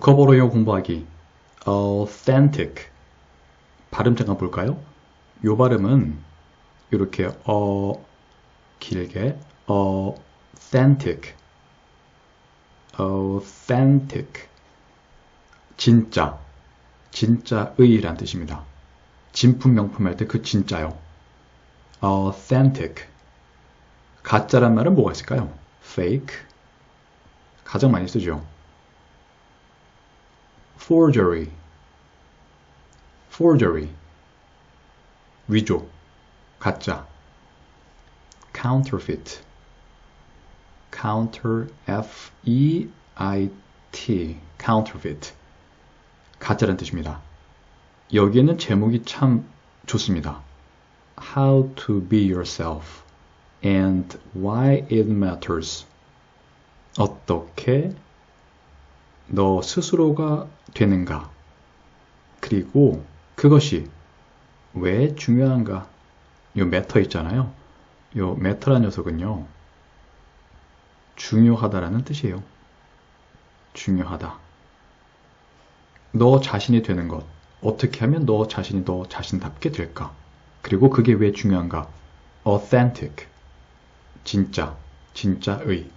독학어로요 공부하기 authentic 발음 잠깐 볼까요? 요 발음은 이렇게 어 길게 authentic authentic 진짜 진짜의란 뜻입니다. 진품 명품 할 때 그 진짜요. authentic 가짜란 말은 뭐가 있을까요? fake 가장 많이 쓰죠. Forgery forgery 위조 가짜 counterfeit counter f e i t counterfeit 가짜란 뜻입니다. 여기에는 제목이 참 좋습니다. How to be yourself and why it matters. 어떻게 너 스스로가 되는가? 그리고 그것이 왜 중요한가? 요 매터 있잖아요. 요 매터란 녀석은요. 중요하다라는 뜻이에요. 중요하다. 너 자신이 되는 것. 어떻게 하면 너 자신이 너 자신답게 될까? 그리고 그게 왜 중요한가? authentic. 진짜, 진짜의.